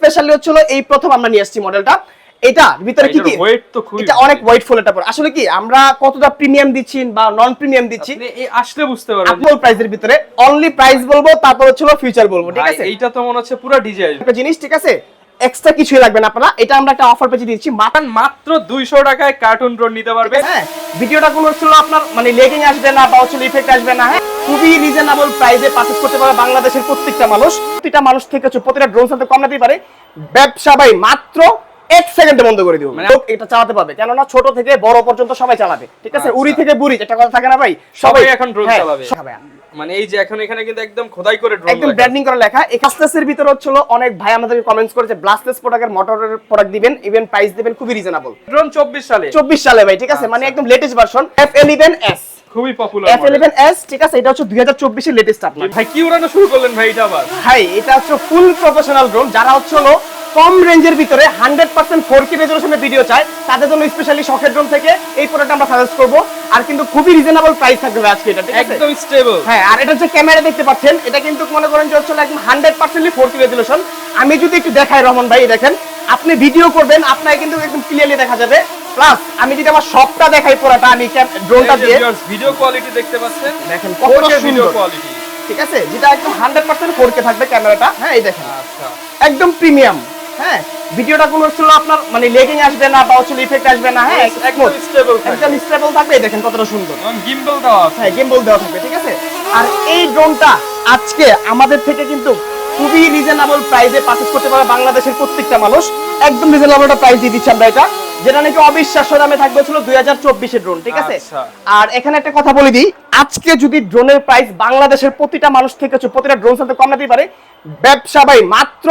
Specially হচ্ছিল এই প্রথম আমরা নিয়ে আসছি মডেলটা এটা ভিতরে কি কি? এটা অনেক ওয়েটফুল এটা পরে আসলে কি আমরা কতটা প্রিমিয়াম দিচ্ছি বা নন প্রিমিয়াম দিচ্ছি? আপনি এই আসলে বুঝতে পারবেন। আপলোড প্রাইসের ভিতরে। অনলি প্রাইস বলব তারপর হচ্ছে ফিউচার বলব ঠিক আছে? এইটা তো মনে হচ্ছে পুরো ডিজাইন। একটা জিনিস ঠিক আছে? এক্সট্রা কিছুই লাগবে না আপনারা। এটা আমরা একটা অফার পেজে দিচ্ছি মাত্র মাত্র 200 টাকায় কার্টুন ড্রোন নিতে পারবে। হ্যাঁ। ভিডিওটা কোনো হচ্ছিল আপনার মানে লেগিং আসবে না বা হচ্ছিল ইফেক্ট আসবে না হ্যাঁ? খুবই রিজনেবল প্রাইসে পারচেজ করতে পারবে বাংলাদেশের প্রত্যেকটা মানুষ। প্রতিটা মানুষ থেকে হচ্ছে প্রতিটা ড্রোন সাথে কম নিতে পারে। ব্যবসা ভাই মাত্র এক সেকেন্ডে বন্ধ করে দিব মানে- এটা চালাতে পারবে। কেননা ছোট থেকে বড় পর্যন্ত সবাই চালাবে। ঠিক আছে? আচ্ছা। উড়ি থেকে বুড়ি একটা কথা থাকে না ভাই? সবাই এখন drone হ্যাঁ, চালাবে। মানে এই যে এখন এখানে কিন্তু একদম খোদাই করে ড্রোন একদম ব্র্যান্ডিং করা লেখা। এই কাস্টাসের ভিতরে হচ্ছিল অনেক ভাই আমাদের কমেন্টস করেছে ব্লাস্টেস প্রোডাক্টের মোটরের প্রোডাক্ট দিবেন ইভেন প্রাইস দিবেন খুবই রিজনেবল ড্রোন 24 সালে। চব্বিশ সালে ভাই ঠিক আছে? মানে আচ্ছা। একদম latest version F eleven S খুবই পপুলার ঠিক আছে এটা হচ্ছে লেটেস্ট আপনার ভাই কি উড়ানো শুরু করলেন ভাই এটা আবার? ভাই এটা হচ্ছে ফুল প্রফেশনাল ড্রোন যারা হচ্ছে হলো কম রেঞ্জের ভিতরে হান্ড্রেড পার্সেন্ট ফোর কে রেজলিউশনের ভিডিও চায় তাদের জন্য স্পেশালি শখের ড্রোন থেকে এই প্রোডাক্ট আমরা সাজেস্ট করব। আর কিন্তু খুবই রিজনেবল প্রাইস থাকবে আজকে এটা একদম স্টেবল হ্যাঁ আর এটা হচ্ছে ক্যামেরা দেখতে পাচ্ছেন এটা কিন্তু মনে করেন যে হচ্ছে একদম hundred percently four K resolution আমি যদি একটু দেখাই রহমান ভাই দেখেন আপনি ভিডিও করবেন আপনাকে কিন্তু একদম ক্লিয়ারলি দেখা যাবে। প্লাস আমি যদি আমার সবটা দেখাই পুরোটা আমি ড্রোনটা দিয়ে ভিডিও কোয়ালিটি দেখতে পাচ্ছেন? দেখেন ভিডিও সুন্দর। কোয়ালিটি ঠিক আছে? যেটা একদম হান্ড্রেড পার্সেন্ট ফোরকে থাকবে ক্যামেরাটা। হ্যাঁ এই দেখেন। আচ্ছা। একদম প্রিমিয়াম হ্যাঁ ভিডিওটা কোনো হচ্ছিল আপনার মানে লেগিং আসবে না বা হচ্ছিল ইফেক্ট আসবে না। হ্যাঁ একদম স্টেবল একদম স্টেবল থাকবে। এই দেখেন কতটা সুন্দর। গিম্বল দেওয়া হ্যাঁ গেম বল দেওয়া থাকবে। ঠিক আছে? আর এই ড্রোনটা আজকে আমাদের থেকে কিন্তু খুবই রিজনেবল প্রাইসে পারচেজ করতে পারবে বাংলাদেশের প্রত্যেকটা মানুষ। একদম রিজনেবল একটা প্রাইস দিয়ে দিচ্ছি আমরা এটা যেটা নাকি অবিশ্বাস্য দামে থাকবে ছিল দুই হাজার চব্বিশের ড্রোন ঠিক আছে? আচ্ছা। আর এখানে একটা কথা বলে দিই আজকে যদি ড্রোনের প্রাইস বাংলাদেশের প্রতিটা মানুষ থেকে হচ্ছে প্রতিটা ড্রোন সাথে কম নিতে পারে ব্যবসা ভাই মাত্র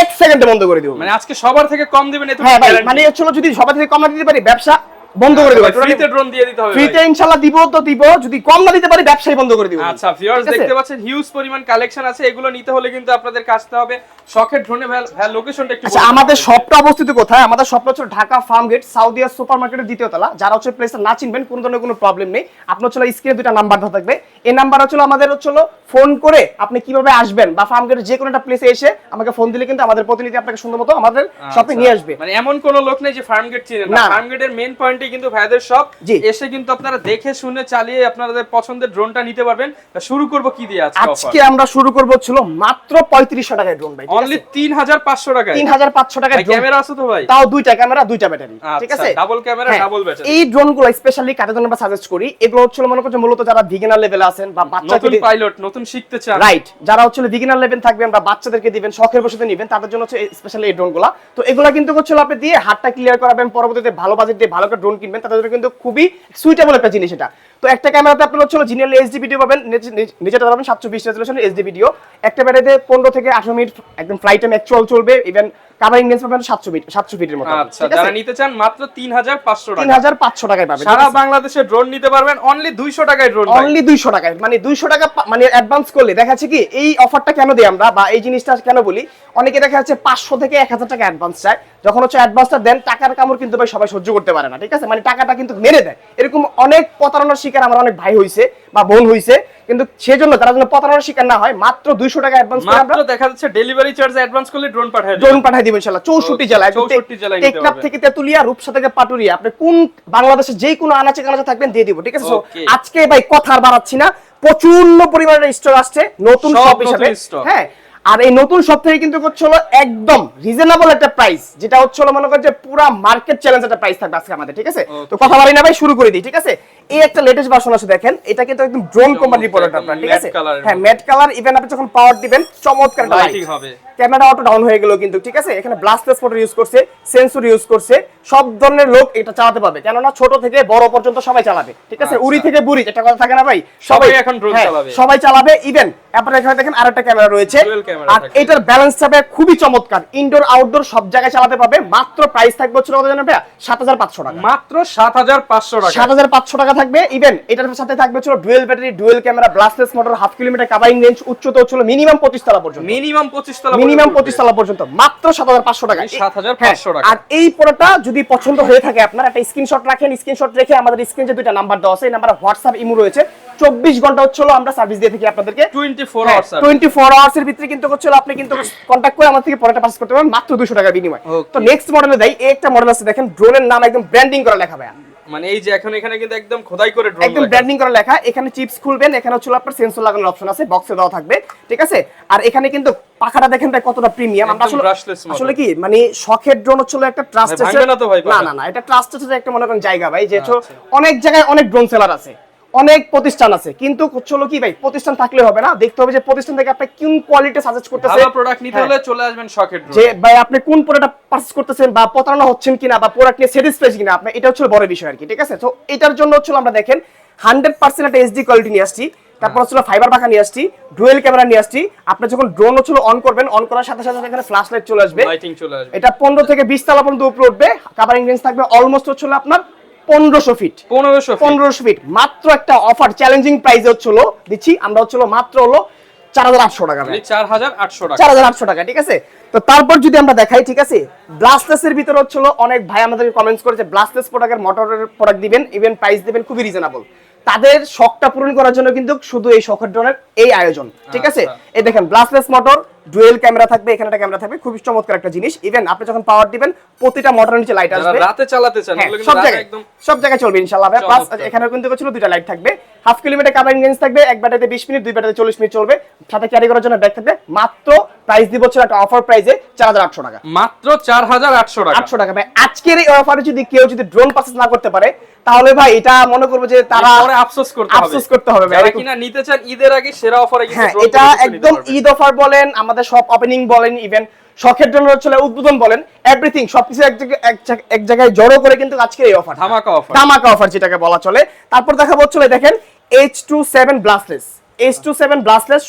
এক সেকেন্ডে বন্ধ করে দিব। মানে আজকে সবার থেকে কম দিবেন হ্যাঁ ভাই মানে হচ্ছে হলো যদি সবাই থেকে কম না দিতে পারি ব্যবসা বন্ধ করে দেবো ফ্রিতে ড্রোন দিয়ে দিতে হবে ফ্রিতে ভাই। ইনশাল্লাহ দিব তো দিব যদি কম না দিতে পারি ব্যবসায় বন্ধ করে দিব। আচ্ছা ভিউয়ার্স দেখতে পাচ্ছেন হিউজ পরিমাণ কালেকশন আছে এগুলো নিতে হলে কিন্তু আপনাদের কাছতে হবে। শখের ড্রোনে ভাই লোকেশনটা একটু আচ্ছা আমাদের শপটা অবস্থিত কোথায়? আমাদের শপটা হচ্ছে Dhaka farm gate Saudia super market দ্বিতীয় তলা। যারা হচ্ছে প্লেসটা না চিনবেন কোনো ধরনের কোনো প্রবলেম নেই। আপনার হচ্ছে স্ক্রিনে দুটা নাম্বার দেওয়া থাকবে। এই নাম্বার হচ্ছে আমাদের হচ্ছে ফোন করে আপনি কীভাবে আসবেন বা ফার্ম গেটের যে কোনো একটা প্লেসে এসে আমাকে ফোন দিলে কিন্তু আমাদের প্রতিনিধি আপনাকে সুন্দর মতো আমাদের শপে আচ্ছা। নিয়ে আসবে। মানে এমন কোনো লোক নেই যে ফার্ম গেট চিনে না। না। ফার্ম গেটের মেইন পয়েন্টে কিন্তু ভাইদের সব। এসে কিন্তু আপনারা দেখে শুনে চালিয়ে আপনাদের পছন্দের ড্রোনটা নিতে পারবেন। শুরু করব কি দিয়ে আজকে আজকে আমরা শুরু করব ছিল মাত্র পঁয়ত্রিশশো টাকায় ড্রোন ভাই অনলি 3500 টাকায়? তিন হাজার পাঁচশো টাকায় ক্যামেরা আছে তো ভাই? তাও দুইটা ক্যামেরা দুইটা ব্যাটারি ঠিক আচ্ছা, আছে? camera, হ্যাঁ, double battery। এই ড্রোনগুলো স্পেশালি কাদের জন্য আমরা সাজেস্ট করি? এগুলো হচ্ছে মনে করছে মূলত যারা বিগিনার লেভেলে আছেন বা বাচ্চা নতুন পাইলট নতুন শিখতে চান। রাইট যারা হচ্ছে বিগিনার লেভেল থাকবেন বা বাচ্চাদেরকে দিবেন শখের বসে নিবেন তাদের জন্য হচ্ছে স্পেশালি এই ড্রোনগুলা তো এগুলা কিন্তু হচ্ছে আপনি দিয়ে হাতটা ক্লিয়ার করাবেন পরবর্তীতে ভালো বাজেট দিয়ে ভালো একটা ড্রোন কিনবেন তাদের জন্য কিন্তু খুবই সুইটেবল একটা জিনিস এটা। তো একটা ক্যামেরাতে আপনার হচ্ছে জিনিয়াল এইচডি ভিডিও পাবেন নিচেটা পাবেন সাতশো বিশ রেজলিউশন এইচডি ভিডিও একটা ব্যাটারিতে পনেরো থেকে আঠারো মিনিট একদম ফ্লাইট টাইম অ্যাকচুয়াল চলবে ইভেন কাভারিং লেন্স পাবেন সাতশো ফিট সাতশো ফিটের মতো। আচ্ছা যারা নিতে চান মাত্র 3500 তিন হাজার পাঁচশো টাকায় পাবেন সারা বাংলাদেশে ড্রোন নিতে পারবেন অনলি 200 টাকায় ড্রোন অনলি দুইশো টাকায় মানে দুইশো টাকা মানে অ্যাডভান্স করলে। দেখা যাচ্ছে কি এই অফারটা কেন দিই আমরা বা এই জিনিসটা কেন বলি? অনেকে দেখা যাচ্ছে পাঁচশো থেকে এক হাজার টাকা অ্যাডভান্স চায়। যখন হচ্ছে অ্যাডভান্সটা দেন টাকার কামড় কিন্তু ভাই সবাই সহ্য করতে পারে না ঠিক আছে? মানে টাকাটা কিন্তু মেরে দেয়। এরকম অনেক প্রতারণার শিকার আমার অনেক ভাই হইছে বা বোন হইছে কিন্তু সেজন্য তারা যেন প্রতারণার শিকার না হয় মাত্র দুইশো টাকা অ্যাডভান্স করে আমরা দেখা যাচ্ছে ডেলিভারি চার্জ অ্যাডভান্স করলে ড্রোন পাঠায় ড্রোন পাঠাই দিবেন ইনশাআল্লাহ চৌষট্টি জেলায় 64 জেলায় নিতে টেকনাফ থেকে তেতুলিয়া রূপসা থেকে পাটুরিয়া আপনি কোন বাংলাদেশের যেই কোনো আনাচে কানাচে থাকবেন দিয়ে দিব ঠিক আছে? আজকে ভাই কথা আর বাড়াচ্ছি না। প্রচণ্ড পরিমাণের স্টক আসছে নতুন সব হিসাবে। হ্যাঁ আর এই নতুন শপ থেকে কিন্তু হচ্ছে হলো একদম রিজনেবল একটা প্রাইস যেটা হচ্ছে হলো মনে করেন যে পুরো মার্কেট চ্যালেঞ্জ একটা প্রাইস থাকবে আজকে আমাদের ঠিক আছে? তো কথা বাড়ি না ভাই শুরু করে দিই ঠিক আছে? এই একটা লেটেস্ট ভার্সন আছে দেখেন এটা কিন্তু একদম ড্রোন কোম্পানির প্রোডাক্ট আপনার ঠিক আছে? হ্যাঁ ম্যাট কালার ইভেন আপনি যখন পাওয়ার দিবেন চমৎকার একটা light। হবে। ক্যামেরা অটো ডাউন হয়ে গেল কিন্তু ঠিক আছে? এখানে ব্লাস্টলেস মোটর ইউজ করছে সেন্সর ইউজ করছে সব ধরনের লোক এটা চালাতে পারবে কেননা ছোট থেকে বড় পর্যন্ত সবাই চালাবে ঠিক আছে? আচ্ছা। উড়ি থেকে বুড়ি একটা কথা থাকে না ভাই? সবাই এখন drone হ্যাঁ, চালাবে। সবাই চালাবে ইভেন আপনারা এখানে দেখেন আরেকটা ক্যামেরা রয়েছে। আর। এটার ব্যালেন্স থাকবে খুবই চমৎকার। ইনডোর আউটডোর সব জায়গায় চালাতে পারবে। মাত্র প্রাইস থাকবে হচ্ছে কত জানেন ভাইয়া? সাত হাজার পাঁচশো টাকা। মাত্র 7500 টাকা। সাত হাজার পাঁচশো টাকা থাকবে। ইভেন এটার সাথে থাকবে হচ্ছে dual battery dual camera brushless motor half kilometre covering range উচ্চতা হচ্ছিল মিনিমাম পঁচিশ তলা পর্যন্ত। মিনিমাম 25 তলা মিনিমাম পঁচিশ তলা পর্যন্ত। মাত্র সাত হাজার পাঁচশো টাকা। এই 7,500 হ্যাঁ, টাকা। আর এই প্রোডাক্টটা যদি পছন্দ হয়ে থাকে আপনার একটা স্ক্রিনশট রাখেন স্ক্রিনশট রেখে আমাদের স্ক্রিনে যে দুইটা নাম্বার দেওয়া আছে এই নাম্বারে হোয়াটসঅ্যাপ ইমো রয়েছে। চব্বিশ ঘণ্টা হচ্ছিল আমরা সার্ভিস দিয়ে থাকি আপনাদেরকে। 24 আওয়ার্স টোয়েন্টি ফোর আওয়ার্স এর ভিতরে কিন্তু হচ্ছিল আপনি কিন্তু কন্ট্যাক্ট করে আমার থেকে প্রোডাক্ট পাস করতে পারবেন মাত্র দুশো টাকা বিনিময়। তো নেক্সট মডেলে দেয় এই একটা মডেল আছে দেখেন ড্রোনের নাম একদম ব্র্যান্ডিং করা লেখা ভাইয়া। মানে এই যে এখন এখানে কিন্তু একদম খোদাই করে ড্রোন একদম ব্র্যান্ডিং করা লেখা এখানে চিপস খুলবেন এখানে হচ্ছে আপনার সেন্সর লাগানোর অপশন আছে বক্সে দেওয়া থাকবে ঠিক আছে? আর এখানে কিন্তু পাখাটা দেখেন ভাই কতটা প্রিমিয়াম আমরা আসলে আসলে কি মানে শখের ড্রোন হচ্ছে একটা ট্রাস্টেড না ভাই না না এটা ট্রাস্টেড একটা মনে করেন জায়গা ভাই যে আচ্ছা। অনেক জায়গায় অনেক ড্রোন সেলার আছে। অনেক প্রতিষ্ঠান আছে। কিন্তু হলো কি ভাই প্রতিষ্ঠান থাকলে হবে না। দেখতে হবে যে প্রতিষ্ঠান থেকে আপনি কোন কোয়ালিটি সাজেস্ট করতেছে। ভালো প্রোডাক্ট নিতে হ্যাঁ। হলে চলে আসবেন শখের ড্রোন যে ভাই আপনি কোন প্রোডাক্ট পারচেজ করতেছেন বা প্রতারণা হচ্ছেন কিনা বা প্রোডাক্ট নিয়ে স্যাটিসফাইড কিনা আপনি এটা হচ্ছে বড় বিষয় আর কি ঠিক আছে? তো এটার জন্য হচ্ছে আমরা দেখেন হান্ড্রেড পার্সেন্ট একটা এইচডি কোয়ালিটি নিয়ে আসছি তারপর হচ্ছে ফাইবার পাখা নিয়ে আসছি ডুয়েল ক্যামেরা নিয়ে আসছি। আপনি যখন ড্রোন হচ্ছে অন করবেন অন করার সাথে সাথে এখানে ফ্ল্যাশ লাইট চলে আসবে। লাইটিং চলে আসবে। এটা পনেরো থেকে বিশ তলা পর্যন্ত উপরে উঠবে কাভারিং রেঞ্জ থাকবে অলমোস্ট হচ্ছে আপনার পনেরোশো ফিট 1500 feet। পনেরোশো ফিট মাত্র একটা অফার চ্যালেঞ্জিং প্রাইসে দিচ্ছি। আমরা হচ্ছে হলো মাত্র হলো চার হাজার আটশো টাকা ভাই। মানে 4800 টাকা। চার হাজার আটশো টাকা ঠিক আছে? তো তারপর যদি আমরা দেখাই ঠিক আছে? ব্লাস্টলেস এর ভিতরে হচ্ছিল অনেক ভাই আমাদেরকে কমেন্টস করেছে ব্লাস্টলেস প্রোডাক্টের মোটরের প্রোডাক্ট দিবেন ইভেন প্রাইস দিবেন খুবই রিজনেবল তাদের শখটা পূরণ করার জন্য কিন্তু শুধু এই শখের ড্রোনের এই আয়োজন ঠিক আছে? আচ্ছা। এই দেখেন ব্লাস্টলেস মোটর ডুয়েল ক্যামেরা থাকবে এখানে একটা ক্যামেরা থাকবে খুবই চমৎকার একটা জিনিস। ইভেন আপনি যখন পাওয়ার দিবেন প্রতিটা মোটরের নিচে লাইট আসবে। রাতে চালাতে চান হ্যাঁ, সব জায়গায় একদম সব জায়গায় চলবে ইনশাআল্লাহ প্লাস এখানে কিন্তু ছিল দুইটা লাইট থাকবে। হাফ কিলোমিটার কাভারিং রেঞ্জ থাকবে এক ব্যাটারিতে বিশ মিনিট দুই ব্যাটারিতে চল্লিশ মিনিট চলবে। সাথে ক্যারি করার জন্য ব্যাগ থাকবে। মাত্র প্রাইস দিব হচ্ছে একটা অফার প্রাইসে চার হাজার আটশো টাকা। মাত্র 4800 টাকা। আটশো টাকা ভাই। আজকের এই অফারে যদি কেউ যদি ড্রোন পারচেজ না করতে পারে তাহলে ভাই এটা মনে করব যে তারা পরে আফসোস করতে হবে। আফসোস করতে হবে ভাই। কিনা নিতে চান ঈদের আগে সেরা অফারে কিন্তু হ্যাঁ এটা একদম ঈদ অফার বলেন আমাদের সব ওপেনিং বলেন ইভেন শখের জন্য হচ্ছে উদ্বোধন বলেন এভরিথিং সবকিছু এক জায়গায় এক জায়গায়- এক জায়গায় জড়ো করে কিন্তু আজকের এই অফার ধামাকা অফার ধামাকা অফার যেটাকে বলা চলে। তারপর দেখা হচ্ছে দেখেন H two seven brushless H two seven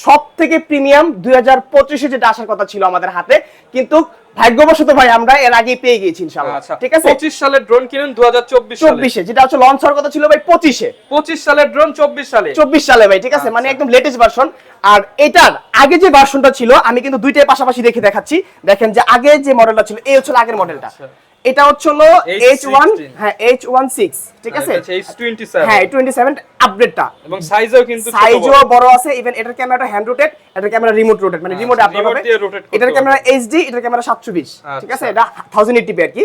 সব থেকে প্রিমিয়াম দুই হাজার পঁচিশে যেটা আসার কথা ছিল আমাদের হাতে। কিন্তু ভাগ্যবশত ভাই আমরা এর আগেই পেয়ে গিয়েছি ইনশাল্লাহ আচ্ছা ঠিক আছে? 25 সালের ড্রোন কিনেন 2024 সালে। চব্বিশে যেটা হচ্ছে লঞ্চ হওয়ার কথা ছিল ভাই পঁচিশে। 25 সালের ড্রোন 24 সালে। চব্বিশ সালে ভাই ঠিক আছে? মানে আচ্ছা। একদম লেটেস্ট ভার্সন আর এটার আগে যে ভার্সনটা ছিল আমি কিন্তু দুইটাই পাশাপাশি রেখে দেখাচ্ছি। দেখেন যে আগে যে মডেলটা ছিল এই হচ্ছে আগের মডেলটা। এটা হচ্ছে হলো এইচ ওয়ান H16 হ্যাঁ এইচ ওয়ান সিক্স ঠিক আছে? এটা হচ্ছে H27 হ্যাঁ টোয়েন্টি সেভেন আপডেটটা এবং সাইজও কিন্তু সাইজও বড়। আছে ইভেন এটার ক্যামেরাটা হ্যান্ড রোটেট এটার ক্যামেরা রিমোট রোটেট মানে আচ্ছা, রিমোট করতে এটার। ক্যামেরা এইচডি এটার ক্যামেরা 720 ঠিক আছে? আচ্ছা। এটা 1080p আর কি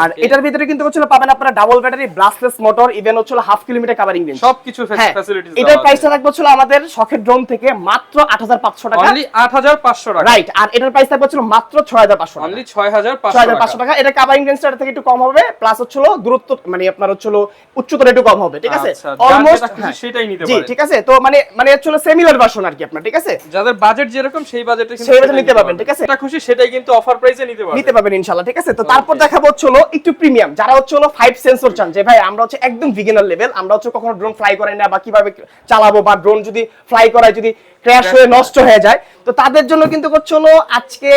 আর এটার ভিতরে কিন্তু হচ্ছে পাবেন আপনারা double battery brushless motor even হচ্ছে হাফ কিলোমিটার কাভারিং রেঞ্জ সবকিছু হ্যাঁ ফ্যাসিলিটিস এটার প্রাইসটা থাকবে হচ্ছে আমাদের শখের ড্রোন থেকে মাত্র 8500 টাকা। অনলি 8500 টাকা। রাইট আর এটার প্রাইস থাকবে হচ্ছে মাত্র 6500 টাকা। অনলি 6500 6500 টাকা। এটা কাভারিং রেঞ্জটা এর থেকে একটু কম হবে প্লাস হচ্ছে দূরত্ব মানে আপনার হচ্ছে উচ্চতা একটু কম হবে ঠিক আছে? আচ্ছা, অলমোস্ট সেটাই নিতে পারে। ঠিক আছে? তো মানে মানে হচ্ছে সিমিলার ভার্সন আর কি আপনার ঠিক আছে? যাদের বাজেট যেরকম সেই বাজেটে কিন্তু সেই বাজেটে নিতে পারবেন, ঠিক আছে? যেটা খুশি সেটাই কিন্তু অফার প্রাইসে নিতে পারবেন। নিতে পারবেন ইনশাআল্লাহ ঠিক আছে? তো তারপর দেখাবো হচ্ছে হলো একটু প্রিমিয়াম যারা হচ্ছে হলো ফাইভ সেন্সর চান যে ভাই আমরা হচ্ছে একদম বিগিনার লেভেল আমরা হচ্ছে কখনো ড্রোন ফ্লাই করাই না বা কীভাবে চালাবো বা ড্রোন যদি ফ্লাই করায় যদি ক্র্যাশ হয়ে নষ্ট হয়ে যায়। তো তাদের জন্য কিন্তু হচ্ছে হলো আজকে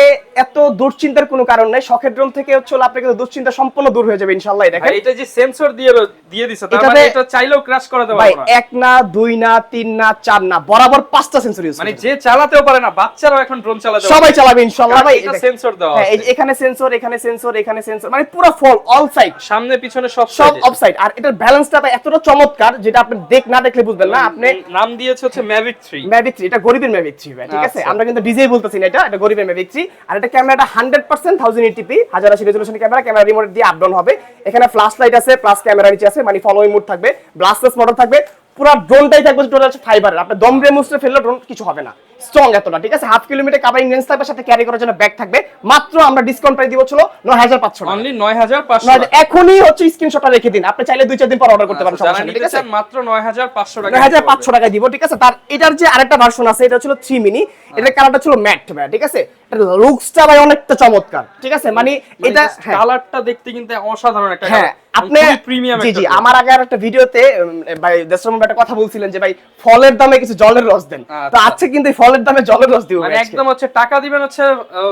এত দুশ্চিন্তার কোনো কারণ নেই। শখের ড্রোন থেকে হচ্ছে হলো আপনার কিন্তু দুশ্চিন্তা সম্পূর্ণ দূর হয়ে যাবে ইনশাআল্লাহ এই দেখেন এটা যে সেন্সর দিয়ে দিয়ে দিছে তার মানে এটা চাইলেও ক্র্যাশ করাতে ভাই পারবে না। এক না দুই না তিন না চার না বরাবর পাঁচটা সেন্সর ইউজ মানে যে চালাতেও পারে না বাচ্চারাও এখন ড্রোন চালাতে সবাই চালাবে ইনশাআল্লাহ ভাই এটা সেন্সর দেওয়া হ্যাঁ এখানে সেন্সর এখানে সেন্সর এখানে সেন্সর মানে পুরো ফল অল সাইড সামনে পিছনে সব সব side এ। অফসাইড আর এটার ব্যালেন্সটা এতটা চমৎকার যেটা আপনি দেখ না দেখলে বুঝবেন না। আপনি নাম দিয়েছে হচ্ছে ম্যাভিক 3 ম্যাভিক 3 এটা গরিবের ম্যাভিক 3 ভাই ঠিক আছে? আচ্ছা। আমরা কিন্তু ডিজে বলতেছি না এটা এটা গরিবের ম্যাভিক 3 আর এটা ক্যামেরাটা 100% 1080p 1080 resolution camera camera remote দিয়ে আপ ডাউন হবে। এখানে ফ্ল্যাশ লাইট আছে প্লাস ক্যামেরা নিচে আছে মানে ফলোইং মোড থাকবে ব্লাস্টলেস মোটর থাকবে। পুরো ড্রোনটাই থাকবে টোটাল হচ্ছে ফাইবারের আপনি দম রে মুছতে ফেললে ড্রোন কিছু হবে না। স্ট্রং এতটা ঠিক আছে? হাফ কিলোমিটার কাভারিং রেঞ্জ থাকবে সাথে ক্যারি করার জন্য ব্যাগ থাকবে। মাত্র আমরা ডিসকাউন্ট প্রাইস দিব ছিল 9500 টাকা। অনলি 9500 নয়, টাকা। এখনই হচ্ছে স্ক্রিনশটটা রেখে দিন। আপনি চাইলে দুই চার দিন পর অর্ডার করতে পারেন সমস্যা ঠিক আছে? মাত্র 9500 টাকা। নয় হাজার পাঁচশো টাকা দিব ঠিক আছে? তার এটার যে আরেকটা ভার্সন আছে এটা ছিল থ্রি মিনি এটার কালারটা ছিল ম্যাট ঠিক আছে? লুকসটা ভাই অনেকটা চমৎকার ঠিক আছে? মানে এটা হ্যাঁ, কালারটা দেখতে কিন্তু অসাধারণ একটা হ্যাঁ আপনি প্রিমিয়াম জি জি আমার আগে আর একটা ভিডিওতে ভাই দেশরম একটা কথা বলছিলেন যে ভাই ফলের দামে কিছু জলের রস দেন। তো আছে আজকে কিন্তু ফলের দামে জলের রস দিব মানে একদম হচ্ছে টাকা দিবেন হচ্ছে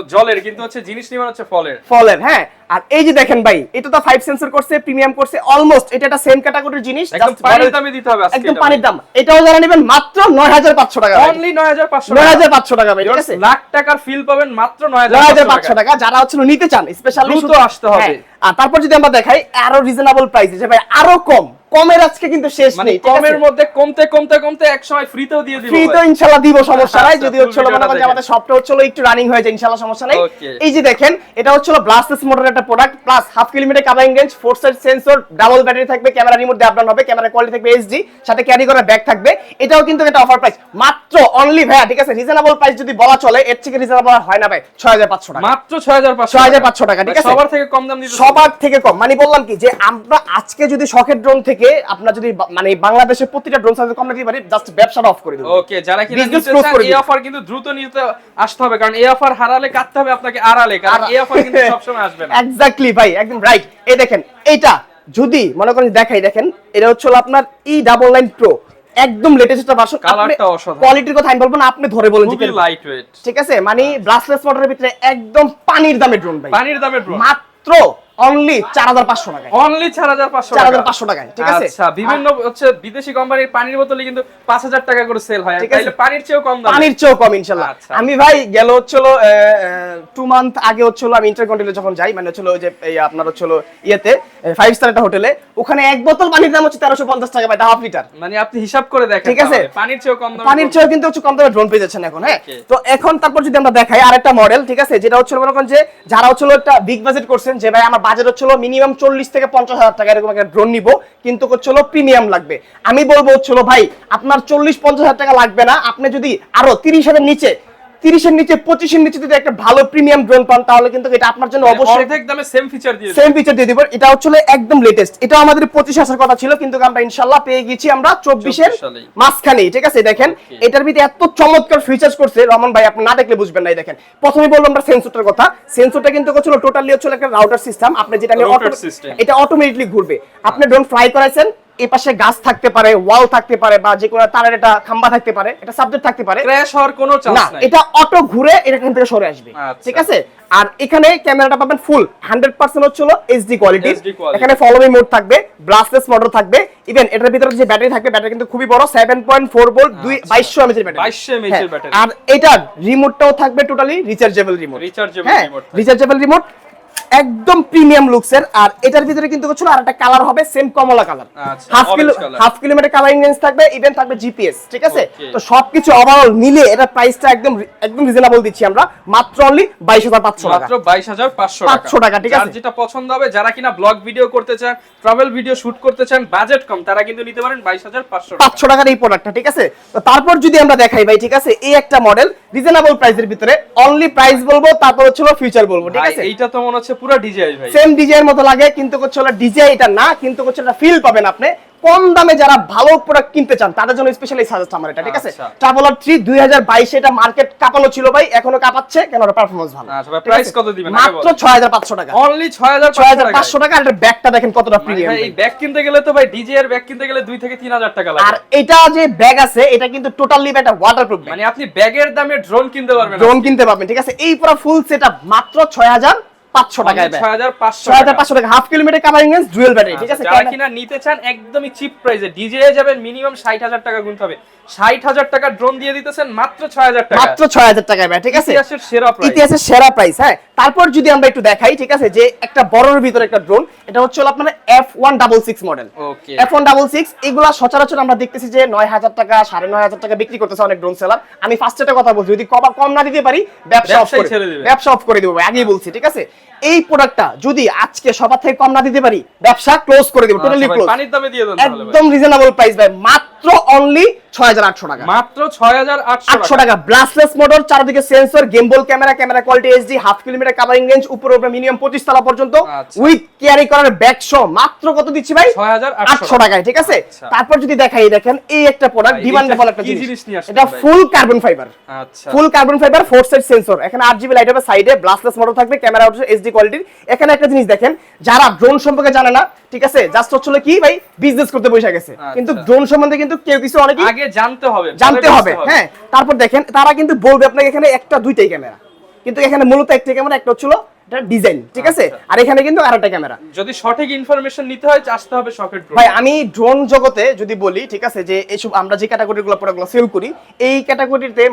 জলের কিন্তু হচ্ছে জিনিস নিবেন হচ্ছে ফলের। ফলের হ্যাঁ। আর এই যে দেখেন ভাই এটা তো ফাইভ সেন্সর করছে প্রিমিয়াম করছে অলমোস্ট এটা একটা সেম ক্যাটাগরির জিনিস একদম পানির দামে দিতে হবে একদম পানির দাম। এটাও যারা নেবেন মাত্র নয় হাজার পাঁচশো টাকা ভাই। অনলি 9500 নয় টাকা। হাজার পাঁচশো টাকা ভাই ঠিক আছে? লাখ টাকার ফিল পাবেন মাত্র নয় হাজার 9500 পাঁচশো টাকা। টাকা যারা হচ্ছে নিতে চান স্পেশালি দ্রুত আসতে হবে। আর তারপর যদি আমরা দেখাই আরও রিজনেবল প্রাইসে যে ভাই আরও কম। কমের আজকে কিন্তু শেষ মানে নেই কমের মধ্যে কমতে কমতে কমতে এক সময় ফ্রিতেও দিয়ে দিব ফ্রি তো ইনশাআল্লাহ দিব সমস্যা নাই যদি হচ্ছে মনে আমাদের শপটা হচ্ছে একটু রানিং হয়ে যায় ইনশাআল্লাহ সমস্যা নাই। এই যে দেখেন এটা হচ্ছে হলো ব্লাস্টলেস মোটরের একটা product plus half kilometre covering range four side sensor double battery থাকবে ক্যামেরা রিমোট দিয়ে আপডাউন হবে ক্যামেরা কোয়ালিটি থাকবে এইচডি সাথে ক্যারি করার ব্যাগ থাকবে। এটাও কিন্তু একটা অফার প্রাইস মাত্র অনলি ভাইয়া ঠিক আছে? রিজনেবল প্রাইস যদি বলা চলে এর থেকে রিজনেবল হয় না ভাই 6500 টাকা। মাত্র 6500 6500 টাকা, ঠিক আছে? সবার থেকে কম দাম সবার থেকে কম। মানে বললাম কি যে আমরা আজকে যদি শখের ড্রোন থেকে আপনার যদি মানে বাংলাদেশের প্রতিটা ড্রোন সাইজ কম দিতে পারি জাস্ট ব্যবসাটা অফ করে দেবো ওকে যারা Business নিতে close করে এই অফার কিন্তু দ্রুত নিতে আসতে হবে কারণ এই অফার হারালে কাটতে হবে আপনাকে আড়ালে কারণ এই অফার কিন্তু সবসময় আসবে না। এক্স্যাক্টলি ভাই একদম রাইট এই দেখেন এইটা যদি মনে করেন দেখাই দেখেন এটা হচ্ছে আপনার ই ডাবল নাইন প্রো একদম লেটেস্ট ভার্সন কালারটা অসাধারণ। কোয়ালিটির কথা আমি বলব না আপনি ধরে বলেন যে। লাইট ওয়েট ঠিক আছে? মানে ব্লাস্টলেস মোটরের ভিতরে একদম পানির দামে ড্রোন ভাই। পানির দামে ড্রোন মাত্র অনলি চার হাজার পাঁচশো টাকায়। অনলি 4500 টাকায় ঠিক আছে? আচ্ছা বিভিন্ন হচ্ছে বিদেশি কোম্পানির পানির বোতলে কিন্তু 5000 টাকা করে সেল হয়। পানির চেয়েও কম দামে। পানির চেয়েও কম আচ্ছা। আমি ভাই গেল হচ্ছিল টু মান্থ আগে হচ্ছিল আমি ইন্টারকন্টিনেন্টাল যখন যাই মানে হচ্ছিল যে এই আপনার হচ্ছিল ইয়েতে ফাইভ স্টার একটা হোটেলে ওখানে এক বোতল পানির দাম হচ্ছে তেরোশো পঞ্চাশ টাকা ভাই হাফ লিটার মানে আপনি হিসাব করে দেখেন ঠিক আছে। পানির চেয়েও কম দামে পানির চেয়েও কিন্তু হচ্ছে কম দামে ড্রোন পেয়ে যাচ্ছেন এখন হ্যাঁ? তো এখন তারপর যদি আমরা দেখাই আরেকটা মডেল ঠিক আছে? যেটা হচ্ছে মনে করেন যে যারা হচ্ছিল একটা বিগ বাজেট করছেন যে ভাই আমার বাজেট হচ্ছিল মিনিমাম চল্লিশ থেকে পঞ্চাশ হাজার টাকা, এরকম একটা ড্রোন নিব। কিন্তু হচ্ছিল প্রিমিয়াম লাগবে। আমি বলব হচ্ছিল ভাই, আপনার চল্লিশ পঞ্চাশ হাজার টাকা লাগবে না। আপনি যদি আরও তিরিশ হাজার নিচে তিরিশের নিচে পঁচিশের নিচে যদি একটা ভালো প্রিমিয়াম ড্রোন পান তাহলে কিন্তু এটা আপনার জন্য মানে অবশ্যই অর্ধেক দামে সেম ফিচার দিয়ে সেম ফিচার দিয়ে দিব। এটা হচ্ছে একদম লেটেস্ট এটা আমাদের পঁচিশ আসার কথা ছিল কিন্তু আমরা ইনশাল্লাহ পেয়ে গেছি আমরা চব্বিশের মাঝখানে। ঠিক আছে দেখেন এটার ভিতরে এত চমৎকার ফিচার্স করছে রমন ভাই আপনি না দেখলে বুঝবেন না দেখেন। প্রথমে বললাম আমরা সেন্সরটার কথা। সেন্সরটা কিন্তু হচ্ছিল টোটালি হচ্ছিল একটা রাউটার সিস্টেম আপনি যেটা নিয়ে। এটা অটোমেটিকলি ঘুরবে। আপনি ড্রোন ফ্লাই করাইছেন এই পাশে গাছ থাকতে পারে ওয়াল থাকতে পারে বা যে কোনো তারের একটা খাম্বা থাকতে পারে এটা সাবজেক্ট থাকতে পারে ক্র্যাশ হওয়ার কোনো চান্স নাই এটা অটো ঘুরে এটা এখান থেকে সরে আসবে আচ্ছা। ঠিক আছে আর এখানে ক্যামেরাটা পাবেন ফুল হান্ড্রেড পার্সেন্ট হচ্ছিল এইচডি কোয়ালিটি। এখানে ফলোমি মোড থাকবে ব্লাস্টলেস মোটর থাকবে ইভেন এটার ভিতরে যে ব্যাটারি থাকবে ব্যাটারি কিন্তু খুবই বড় সেভেন পয়েন্ট ফোর ভোল্ট দুই আচ্ছা। বাইশশো এমএচ ব্যাটারি 2200 mAh এর battery। আর এটার রিমোটটাও থাকবে টোটালি রিচার্জেবল রিমোট remote থাকবে। রিচার্জেবল রিমোট একদম প্রিমিয়াম লুকসের আর এটার ভিতরে কিন্তু হচ্ছিল আর একটা কালার হবে সেম কমলা colour half kilo half kilometre colouring range থাকবে ইভেন থাকবে জিপিএস ঠিক আছে? তো সবকিছু ওভারঅল মিলে এটা প্রাইসটা একদম একদম রিজনেবল দিচ্ছি আমরা মাত্র অনলি বাইশ হাজার পাঁচশো টাকা। মাত্র 22500 500 টাকা, ঠিক আছে? যেটা পছন্দ হবে যারা কিনা ব্লগ ভিডিও করতে চান ট্রাভেল ভিডিও শুট করতে চান বাজেট কম তারা কিন্তু নিতে পারেন 22500 টাকা। পাঁচশো টাকার এই প্রোডাক্টটা ঠিক আছে? তো তারপর যদি আমরা দেখাই ভাই ঠিক আছে এই একটা মডেল রিজনেবল প্রাইসের ভিতরে অনলি প্রাইস বলব তারপর হচ্ছে ফিউচার বলব ঠিক আছে? এইটা তো মনে হচ্ছে পুরো ডিজাই ভাই। সেম ডিজাইন মতো লাগে কিন্তু হচ্ছে ডিজাই এটা না কিন্তু হচ্ছে ফিল পাবেন আপনি। কম দামে যারা ভালো প্রোডাক্ট কিনতে চান তাদের জন্য স্পেশালি সাজেস্ট আমার এটা ঠিক আছে। ট্রাভেলার থ্রি দুই হাজার বাইশে এটা মার্কেট কাঁপানো ছিল ভাই এখনও কাঁপাচ্ছে কেন ওটা পারফরমেন্স ভালো? আচ্ছা ভাই, আছে? কত দিবেন? মাত্র বলেন। ছয় হাজার পাঁচশো টাকা। অনলি 6500 টাকা আর ব্যাগটা দেখেন কতটা প্রিমিয়াম ভাই এই ব্যাগ কিনতে গেলে তো ভাই ডিজে এর ব্যাগ কিনতে গেলে 2 থেকে 3000 টাকা আর এটা যে ব্যাগ আছে এটা কিন্তু টোটালি একটা ওয়াটারপ্রুফ মানে আপনি ব্যাগের দামে ড্রোন কিনতে পারবেন ড্রোন কিনতে পারবেন ঠিক আছে? এই পুরো ফুল সেটআপ মাত্র ছয় হাজার পাঁচশো টাকায় ছয় হাজার পাঁচশো টাকা। Half kilometre covering range dual battery ঠিক আছে? আচ্ছা, কিনা? নিতে চান একদমই চিপ প্রাইসে ডিজে যাবেন মিনিমাম ষাট হাজার টাকা গুনতে হবে। ষাট হাজার টাকা ড্রোন দিয়ে দিতেছেন মাত্র ছয় হাজার টাকা। মাত্র ছয় হাজার টাকায় ভাই ঠিক আছে? ইতিহাসের সেরা প্রাইস ইতিহাসের সেরা প্রাইস হ্যাঁ। তারপর যদি আমরা একটু দেখাই ঠিক আছে যে একটা বড়র ভিতরে একটা ড্রোন এটা হচ্ছে আপনার F one double six model okay F one double six এগুলা সচরাচর আমরা দেখতেছি যে নয় হাজার টাকা সাড়ে নয় হাজার টাকা বিক্রি করতেছে অনেক ড্রোন সেলার আমি ফার্স্ট একটা কথা বলছি যদি কম কম না দিতে পারি ব্যবসা অফ করে ব্যবসা অফ করে দিব আগেই বলছি ঠিক আছে? এই প্রোডাক্টটা যদি আজকে সবার থেকে কম না দিতে পারি ব্যবসা ক্লোজ করে দিব টোটালি আচ্ছা ক্লোজ পানির দামে দিয়ে দেন একদম রিজনেবল প্রাইস ভাই মাত্র অনলি ছয় হাজার আটশো টাকা। মাত্র ছয় হাজার আটশো আটশো টাকা ব্লাস্টলেস মোটর চারদিকে sensor gimbal camera camera quality HD half kilometre covering range উপরে উপরে মিনিমাম পঁচিশ তলা পর্যন্ত। আচ্ছা। উইথ ক্যারি করার ব্যাক শো মাত্র কত দিচ্ছি ভাই? ছয় হাজার আটশো টাকায় ঠিক আছে? আচ্ছা। তারপর যদি দেখাই দেখেন এই একটা প্রোডাক্ট ভাই, ডিমান্ডেবল একটা জিনিস। এটা ফুল কার্বন ফাইবার আচ্ছা। Full carbon fibre four side sensor এখানে আট জিবি লাইট হবে সাইডে ব্লাস্টলেস মোটর থাকবে ক্যামেরা এইচডি কোয়ালিটির এখানে একটা জিনিস দেখেন যারা ড্রোন সম্পর্কে জানে না ঠিক আছে জাস্ট হচ্ছিল কি ভাই বিজনেস করতে বসে গেছে। আচ্ছা। কিন্তু ড্রোন সম্বন্ধে কিন্তু কেউ কিছু অনেকে আগে জানতে হবে জানতে হবে হ্যাঁ। তারপর দেখেন তারা কিন্তু বলবে আপনাকে এখানে একটা দুইটাই ক্যামেরা কিন্তু এখানে মূলত একটা ক্যামেরা একটা হচ্ছিল এটা ডিজাইন ঠিক আছে? আচ্ছা। আর এখানে কিন্তু আরেকটা ক্যামেরা যদি সঠিক ইনফরমেশন নিতে হয় আসতে হবে সকেট ভাই আমি ড্রোন জগতে যদি বলি ঠিক আছে যে এইসব আমরা যে ক্যাটাগরিগুলো প্রোডাক্টগুলো সেল করি এই ক্যাটাগরিতে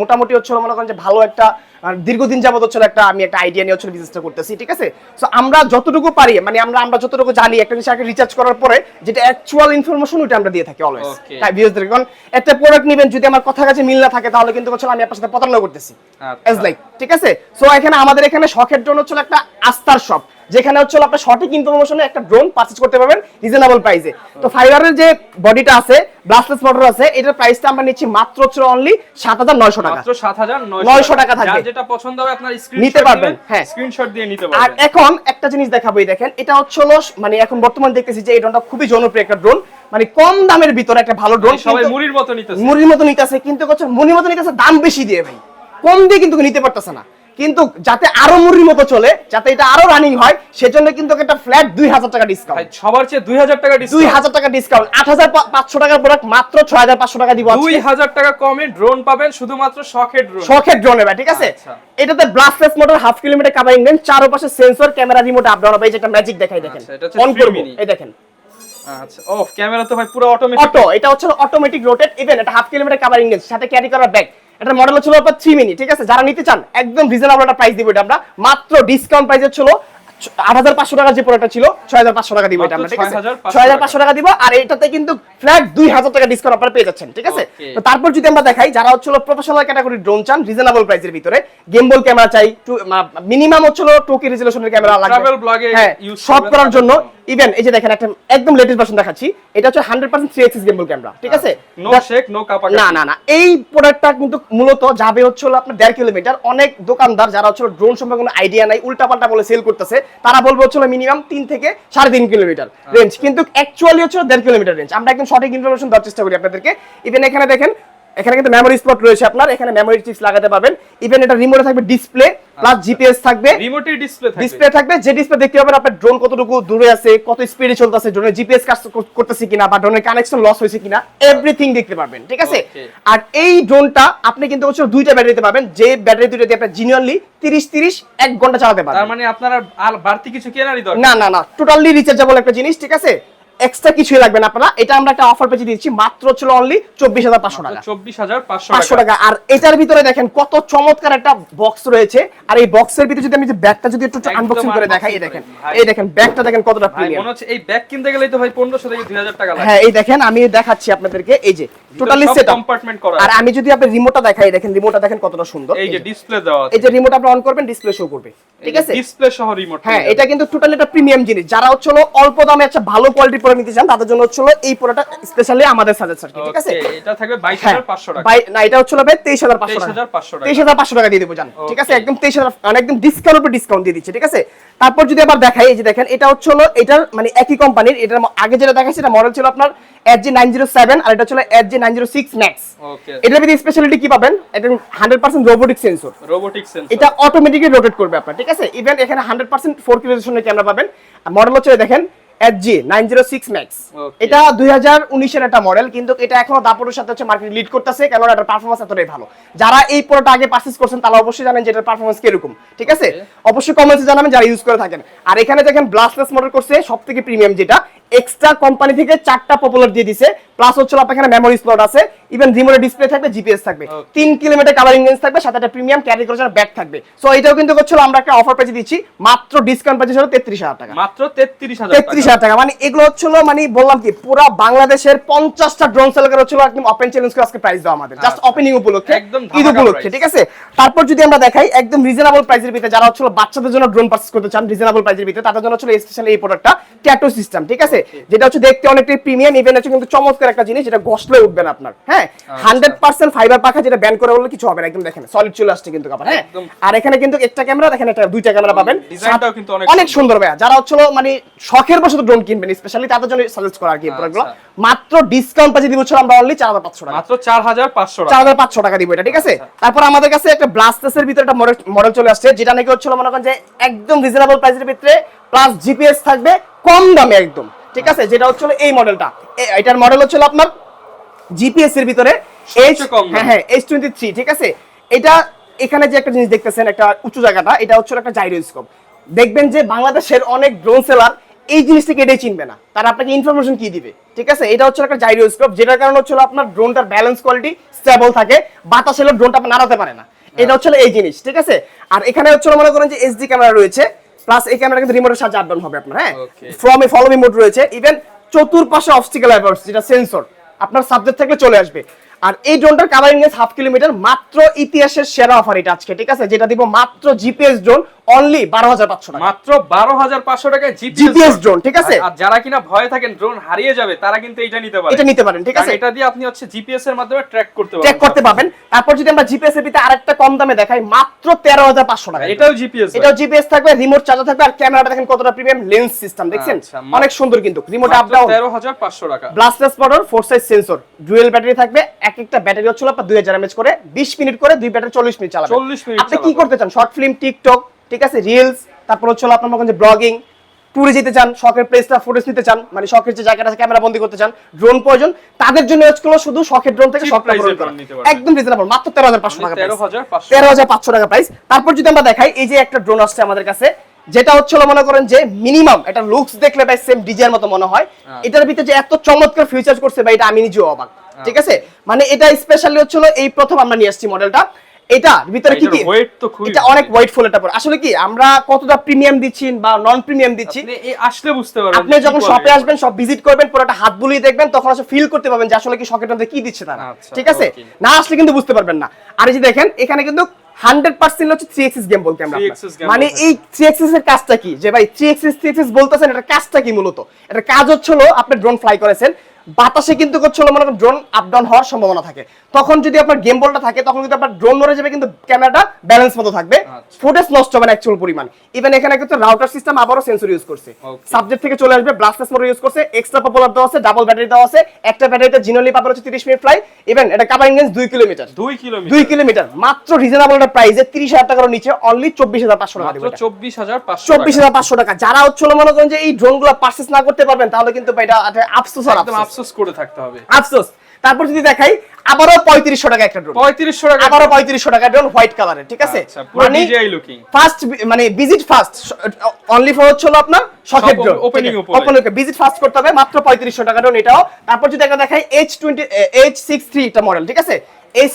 মোটামুটি হচ্ছে মনে করেন যে ভালো একটা আর দীর্ঘদিন যাবত হচ্ছে একটা আমি একটা আইডিয়া নিয়ে হচ্ছে বিজনেসটা করতেছি ঠিক আছে? সো আমরা যতটুকু পারি মানে আমরা আমরা যতটুকু জানি একটা জিনিস আগে রিচার্জ করার পরে যেটা অ্যাকচুয়াল ইনফরমেশন ওইটা আমরা দিয়ে থাকি অলওয়েজ. তাই বিজনেস কারণ একটা প্রোডাক্ট নেবেন যদি আমার কথা কাছে মিল না থাকে তাহলে কিন্তু হচ্ছে আমি আপনার সাথে প্রতারণা করতেছি। আচ্ছা। এজ লাইক ঠিক আছে? সো এখানে আমাদের এখানে শখের জন্য হচ্ছিল একটা আস্থার শপ যেখানে হচ্ছে আপনার সঠিক ইনফরমেশনে একটা ড্রোন পারচেজ করতে পারবেন রিজনেবল প্রাইসে তো ফাইবারের যে বডিটা আছে ব্লাস্টলেস মোটর আছে এটার প্রাইসটা আমরা নিচ্ছি মাত্র হচ্ছে অনলি সাত হাজার নয়শো টাকা। মাত্র 7900 900 টাকা। থাকবে। যেটা পছন্দ হবে আপনার নিতে পারবেন, হ্যাঁ। স্ক্রিনশট দিয়ে নিতে পারবেন। আর এখন একটা জিনিস দেখাবো এই দেখেন এটা হচ্ছে হলো মানে এখন বর্তমান দেখতেছি যে এই ড্রোনটা খুবই জনপ্রিয় একটা ড্রোন মানে কম দামের ভিতরে একটা ভালো ড্রোন সবাই মুড়ির মতো নিতেছে। মুড়ির মতো নিতেছে কিন্তু মুড়ির মতো নিতেছে দাম বেশি দিয়ে ভাই। কম দিয়ে কিন্তু নিতে পারতেছে না। কিন্তু যাতে আরও মুড়ির মতো চলে যাতে এটা আরও রানিং হয় সেজন্য কিন্তু একটা ফ্ল্যাট দুই হাজার টাকা ডিসকাউন্ট সবার চেয়ে 2000 টাকা দুই হাজার টাকা ডিসকাউন্ট আট হাজার পাঁচশো টাকার প্রোডাক্ট মাত্র ছয় হাজার পাঁচশো টাকা দিব দুই হাজার টাকা কমে ড্রোন পাবেন শুধুমাত্র শখের ড্রোন শখের ড্রোন এবার ঠিক আছে? আচ্ছা। এটাতে brushless motor half kilometre covering range চারপাশে sensor camera remote up down হবে। এই যে একটা ম্যাজিক দেখাই দেখেন। আচ্ছা, এটা অন three করব এই দেখেন। আচ্ছা ও ক্যামেরা তো ভাই পুরো অটোমেটিক অটো এটা হচ্ছে অটোমেটিক রোটেট ইভেন এটা হাফ কিলোমিটার কাভারিং রেঞ্জ সাথে ক্যারি করার ব্যাগ এটার মডেল ছিল আপনার থ্রি মিনি ঠিক আছে? যারা নিতে চান একদম রিজনেবল একটা প্রাইস দিব এটা আমরা। মাত্র ডিসকাউন্ট প্রাইসে ছিল আট হাজার পাঁচশো টাকা যে প্রোডাক্টটা ছিল ছয় হাজার পাঁচশো টাকা দিব এটা আমরা ঠিক আছে? 6,500 ছয় হাজার পাঁচশো টাকা দিব আর এটাতে কিন্তু ফ্ল্যাট দুই হাজার টাকা ডিসকাউন্ট আপনারা পেয়ে যাচ্ছেন ঠিক আছে? তো তারপর যদি আমরা দেখাই যারা হচ্ছিল প্রফেশনাল ক্যাটাগরি ড্রোন চান রিজনেবল প্রাইসের ভিতরে। গেমবল ক্যামেরা চাই মিনিমাম হচ্ছিল টুকি রেজলিউশনের ক্যামেরা লাগবে। হ্যাঁ সব করার জন্য। ইভেন এই যে দেখেন একটা একদম লেটেস্ট ভার্সন দেখাচ্ছি এটা হচ্ছে hundred percent three axis gimbal camera ঠিক আছে? নো শেক নো কাপা না না না এই প্রোডাক্টটা কিন্তু মূলত যাবে হচ্ছে হলো আপনার দেড় কিলোমিটার অনেক দোকানদার যারা হচ্ছে ড্রোন সম্পর্কে কোনো আইডিয়া নাই উল্টাপাল্টা বলে সেল করতেছে তারা বলব হচ্ছে মিনিমাম তিন থেকে সাড়ে তিন কিলোমিটার রেঞ্জ কিন্তু অ্যাকচুয়ালি হচ্ছে দেড় কিলোমিটার রেঞ্জ আমরা একদম সঠিক ইনফরমেশন দেওয়ার চেষ্টা করি আপনাদেরকে। ইভেন এখানে দেখেন এখানে কিন্তু মেমোরি স্পট রয়েছে আপনার এখানে মেমোরি চিপস লাগাতে পারবেন। ইভেন এটা রিমোটে থাকবে ডিসপ্লে প্লাস জিপিএস থাকবে। রিমোটের ডিসপ্লে থাকবে। ডিসপ্লে থাকবে যে ডিসপ্লে দেখতে পাবেন আপনার ড্রোন কতটুকু দূরে আছে কত স্পিডে চলতেছে ড্রোনের জিপিএস কাজ করতেছে কিনা বা ড্রোনের কানেকশন লস হয়েছে কিনা এভরিথিং দেখতে পারবেন ঠিক আছে? আর এই ড্রোনটা আপনি কিন্তু হচ্ছে দুইটা ব্যাটারিতে পাবেন যে ব্যাটারি দুইটা দিয়ে আপনি জিনিয়নলি 30 30 এক ঘণ্টা চালাতে পারবেন। তার মানে আপনার আর আর বাড়তি কিছু কেনারই দরকার না না না টোটালি রিচার্জেবল একটা জিনিস ঠিক আছে? এক্সট্রা কিছুই লাগবে না আপনারা। এটা আমরা একটা অফার পেজে দিচ্ছি মাত্র ছিল অনলি চব্বিশ হাজার পাঁচশো টাকা। চব্বিশ হাজার পাঁচশো টাকা। আর এটার ভিতরে দেখেন কত চমৎকার একটা বক্স রয়েছে। আর এই বক্সের ভিতরে যদি আমি যে ব্যাগটা যদি একটু আনবক্সিং করে দেখাই এই দেখেন। এই দেখেন ব্যাগটা দেখেন কতটা প্রিমিয়াম মনে হচ্ছে এই ব্যাগ কিনতে গেলেই তো ভাই থেকে দুই হাজার টাকা লাগে হ্যাঁ এই দেখেন আমি দেখাচ্ছি আপনাদেরকে। এই যে টোটালি সেট compartment করা আর আমি যদি আপনি রিমোটটা দেখাই দেখেন রিমোটটা দেখেন কতটা সুন্দর। এই যে ডিসপ্লে দেওয়া এই যে রিমোট আপনি অন করবেন ডিসপ্লে শো করবে। ঠিক আছে? ডিসপ্লে সহ রিমোট হ্যাঁ এটা কিন্তু টোটালি একটা প্রিমিয়াম জিনিস। যারা হচ্ছে অল্প দামে একটা ভালো কোয়ালিটি প্রোডাক্ট নিতে চান তাদের জন্য হচ্ছে হলো এই প্রোডাক্টটা স্পেশালি আমাদের সাজেস্ট ঠিক আছে? এটা থাকবে বাইশ হ্যাঁ, হাজার পাঁচশো টাকা। বাই- না এটা হচ্ছে হলো ভাই তেইশ হাজার পাঁচশো টাকা। 23,500 টাকা। দিয়ে দেবো জান ঠিক আছে? একদম তেইশ হাজার মানে একদম ডিসকাউন্ট উপর ডিসকাউন্ট দিয়ে দিচ্ছে ঠিক আছে? তারপর যদি আবার দেখাই এই যে দেখেন এটা হচ্ছে হলো এটার মানে একই কোম্পানির এটার আগে যেটা দেখাচ্ছি এটা মডেল ছিল আপনার F G nine zero seven আর এটা ছিল F G nine zero six max এটার ভিতরে স্পেশালিটি কি পাবেন? এটা hundred percent robotic sensor robotic sensor এটা অটোমেটিকলি রোটেট করবে আপনার ঠিক আছে? ইভেন এখানে হান্ড্রেড পার্সেন্ট ফোর কি ক্যামেরা পাবেন। মডেল হচ্ছে দেখেন সিক্স ম্যাক্স এটা দুই হাজার উনিশের একটা মডেল কিন্তু এটা এখনও দাপটের সাথে হচ্ছে মার্কেট লিড করতেছে এটার এতটাই ভালো। যারা এই প্রোডাক্ট আগে পারচেজ করছেন তারা অবশ্যই জানেন যে এটার কীরকম ঠিক আছে? অবশ্যই কমেন্টসে জানাবেন যারা ইউজ করে থাকেন। আর এখানে দেখেন ব্লাস্টলেস মডেল করছে প্রিমিয়াম যেটা। এক্সট্রা কোম্পানি থেকে চারটা পপুলার দিয়ে দিছে প্লাস হচ্ছে আপনার এখানে মেমোরি স্লট আছে ইভেন রিমোটের ডিসপ্লে থাকবে জিপিএস থাকবে। তিন কিলোমিটার কাভারিং রেঞ্জ থাকবে সাথে একটা প্রিমিয়াম ক্যারি করার ব্যাগ থাকবে। সো এটাও কিন্তু হচ্ছিল আমরা একটা অফার পেজে দিচ্ছি মাত্র ডিসকাউন্ট পেজে ছিল তেত্রিশ হাজার টাকা। মাত্র তেত্রিশ হাজার তেত্রিশ হাজার টাকা। মানে এগুলো হচ্ছিল মানে বললাম কি পুরো বাংলাদেশের পঞ্চাশটা ড্রোন সেলার হচ্ছিল একদম ওপেন চ্যালেঞ্জ করে আজকে প্রাইস দেওয়া আমাদের। জাস্ট আচ্ছা। ওপেনিং উপলক্ষে একদম ঈদ উপলক্ষে ঠিক আছে? তারপর যদি আমরা দেখাই একদম রিজনেবল প্রাইসের ভিতরে যারা হচ্ছিল বাচ্চাদের জন্য ড্রোন পারচেজ করতে চান রিজনেবল প্রাইসের ভিতরে তাদের জন্য হচ্ছিল স্পেশালি এই প্রোডাক্টটা ট্যাটু সিস্টেম ঠিক আছে? যেটা হচ্ছে দেখতে অনেকটাই প্রিমিয়াম ইভেন হচ্ছে কিন্তু চমৎকার একটা জিনিস যেটা গসলে উঠবে না আপনার হ্যাঁ। হান্ড্রেড পার্সেন্ট ফাইবার পাখা যেটা ব্যান করে বললে কিছু হবে না একদম দেখেন সলিড চলে আসছে কিন্তু কাপড় হ্যাঁ? আর এখানে কিন্তু একটা ক্যামেরা দেখেন একটা দুইটা ক্যামেরা পাবেন। অনেক অনেক সুন্দর। ভাইয়া। যারা হচ্ছিল মানে শখের বসে ড্রোন কিনবেন স্পেশালি তাদের জন্য সাজেস্ট করা আর কি আচ্ছা। প্রোডাক্টগুলো মাত্র ডিসকাউন্ট পাচ্ছি দিব আমরা অনলি চার হাজার পাঁচশো টাকা। মাত্র চার হাজার পাঁচশো চার টাকা হাজার পাঁচশো টাকা দিব এটা ঠিক আছে? আচ্ছা। তারপর আমাদের কাছে একটা ব্লাস্টেসের ভিতরে একটা মডেল চলে আসছে যেটা নাকি হচ্ছিল মনে করেন যে একদম রিজনেবল প্রাইসের ভিতরে প্লাস জিপিএস থাকবে কম দামে একদম ঠিক আছে? যেটা হচ্ছিল এই মডেলটা এটার মডেল হচ্ছিল আপনার জিপিএস এর ভিতরে হ্যাঁ হ্যাঁ এইচ টোয়েন্টি থ্রি ঠিক আছে? এটা এখানে যে একটা জিনিস দেখতেছেন একটা উঁচু জায়গাটা এটা হচ্ছে একটা জাইরোস্কোপ দেখবেন যে বাংলাদেশের অনেক ড্রোন সেলার এই জিনিসটাকে এটাই চিনবে না। তারা আপনাকে ইনফরমেশন কি দিবে? ঠিক আছে? এটা হচ্ছে একটা জাইরোস্কোপ যেটার কারণে হচ্ছে আপনার ড্রোনটার ব্যালেন্স কোয়ালিটি স্টেবল থাকে বাতাস এলে ড্রোনটা আপনি নাড়াতে পারে না। এটা হচ্ছে এই জিনিস ঠিক আছে? আর এখানে হচ্ছে মনে করেন যে এইচডি ক্যামেরা রয়েছে প্লাস এই ক্যামেরা কিন্তু রিমোটের সাহায্যে আপ ডাউন হবে আপনার হ্যাঁ. From a follow me mode রয়েছে ইভেন চতুর্পাশে অবস্টিক্যাল অ্যাভার্স যেটা সেন্সর আপনার সাবজেক্ট থেকে চলে আসবে। আর এই ড্রোনটার কাভারিং রেঞ্জ হাফ কিলোমিটার মাত্র ইতিহাসের সেরা অফার এটা আজকে ঠিক আছে? যেটা দিব মাত্র জিপিএস ড্রোন অনলি বারো হাজার পাঁচশো টাকা। মাত্র বারো হাজার পাঁচশো টাকায় জিপিএস ড্রোন ঠিক আছে? আর যারা কিনা ভয়ে থাকেন ড্রোন হারিয়ে যাবে তারা কিন্তু এটা নিতে পারে এটা নিতে পারেন ঠিক আছে? এটা দিয়ে আপনি হচ্ছে জিপিএস এর মাধ্যমে ট্র্যাক করতে পারবেন। চেক করতে পারবেন। তারপর যদি আমরা জিপিএস এর ভিতরে আরেকটা কম দামে দেখাই মাত্র তেরো হাজার পাঁচশো টাকা। এটাও জিপিএস এটাও জিপিএস থাকবে রিমোট চার্জার থাকবে আর ক্যামেরাটা দেখেন কতটা প্রিমিয়াম লেন্স সিস্টেম দেখছেন? আচ্ছা, অনেক সুন্দর কিন্তু রিমোট আপ ডাউন তেরো হাজার পাঁচশো টাকা। Brushless powder four side sensor dual battery থাকবে এক একটা ব্যাটারি হচ্ছিল আপনার দুই হাজার এমএচ করে বিশ মিনিট করে দুই ব্যাটারি চল্লিশ মিনিট চালাবে। 40 মিনিট আপনি কি করতে চান? শর্ট ফিল্ম টিকটক ঠিক আছে রিলস তারপর হচ্ছিল আপনার মনে যে ব্লগিং ট্যুরে যেতে চান শখের প্লেসটা ফুটেজ নিতে চান মানে শখের যে জায়গাটা ক্যামেরা বন্দি করতে চান ড্রোন প্রয়োজন তাদের জন্য শুধু শখের ড্রোন থেকে শখটা পূরণ করা। একদম রিজনেবল মাত্র তেরো হাজার পাঁচশো টাকা তেরো হাজার পাঁচশো। টাকা প্রাইস তারপর যদি আমরা দেখাই এই যে একটা ড্রোন আসছে আমাদের কাছে যেটা হচ্ছিল মনে করেন যে মিনিমাম এটা লুকস দেখলে ভাই সেম ডিজাইন মতো মনে হয়। আচ্ছা। এটার ভিতরে যে এত চমৎকার ফিচার করছে ভাই এটা আমি নিজেও অবাক। ঠিক আছে? মানে এটা স্পেশালি হচ্ছিল এই প্রথম আমরা নিয়ে আসছি মডেলটা এটা ভিতরে কি কি? ওয়েট তো খুবই এটা অনেক ওয়েট ফুল এটা পরে। আসলে কি আমরা কতটা প্রিমিয়াম দিচ্ছি বা নন প্রিমিয়াম দিচ্ছি? আপনি আসলে বুঝতে পারবেন আপনি যখন শপে আসবেন সব ভিজিট করবেন পুরোটা হাত বুলিয়ে দেখবেন তখন আসলে ফিল করতে পারবেন যে আসলে কি শকের মধ্যে কি দিচ্ছে তারা। আচ্ছা, ঠিক আছে? না আসলে কিন্তু বুঝতে পারবেন না। আর এই যে দেখেন এখানে কিন্তু হান্ড্রেড পার্সেন্ট হচ্ছে থ্রি এক্সিস গেম বলতে আমরা মানে এই থ্রি এক্সিস এর কাজটা কি? যে ভাই থ্রি এক্সিস থ্রি এক্সিস বলতেছেন এটা কাজটা কি মূলত? এটা কাজ হচ্ছিল আপনি ড্রোন ফ্লাই করেছেন বাতাসে কিন্তু হচ্ছিল মনে করেন ড্রোন আপ ডাউন হওয়ার সম্ভাবনা থাকে। তখন যদি আপনার গেম বলটা থাকে তখন কিন্তু আপনার ড্রোন নড়ে যাবে কিন্তু ক্যামেরাটা ব্যালেন্স মতো থাকবে। আচ্ছা। ফুটেজ নষ্ট হবে না অ্যাকচুয়াল পরিমাণ। ইভেন এখানে কিন্তু রাউটার সিস্টেম আবারও সেন্সর ইউজ করছে। সাবজেক্ট থেকে চলে আসবে ব্লাস্টলেস মোটর ইউজ করছে এক্সট্রা পপুলার দেওয়া আছে ডাবল ব্যাটারি দেওয়া আছে একটা ব্যাটারিতে জিনোলি পাবেন হচ্ছে 30 মিনিট ফ্লাই ইভেন এটা কাভারিং রেঞ্জ 2 কিলোমিটার দুই কিলোমিটার 2 কিলোমিটার মাত্র রিজনেবল একটা প্রাইসে 30000 টাকার নিচে অনলি 24500 টাকা দিবেন চব্বিশ হাজার পাঁচশো চব্বিশ হাজার পাঁচশো টাকা। যারা হচ্ছে মনে করেন যে এই ড্রোনগুলো পারচেস না করতে পারবেন তাহলে কিন্তু এটা আফসোস আর আফসোস। আফসোস করে থাকতে হবে। আফসোস। তারপর যদি দেখাই আবারও পঁয়ত্রিশশো টাকা একটা ড্রোন পঁয়ত্রিশশো টাকা আবারও পঁয়ত্রিশশো টাকা ড্রোন হোয়াইট কালারের ঠিক আছে? আচ্ছা, DJI looking। ফার্স্ট মানে ভিজিট ফার্স্ট অনলি ফর হচ্ছে হলো আপনার শখের ড্রোন উপরে। ওপেনিং ভিজিট ফার্স্ট করতে হবে মাত্র পঁয়ত্রিশশো টাকা ড্রোন এটাও। তারপর যদি একটা দেখাই H twenty H six three এটা মডেল ঠিক আছে? এইচ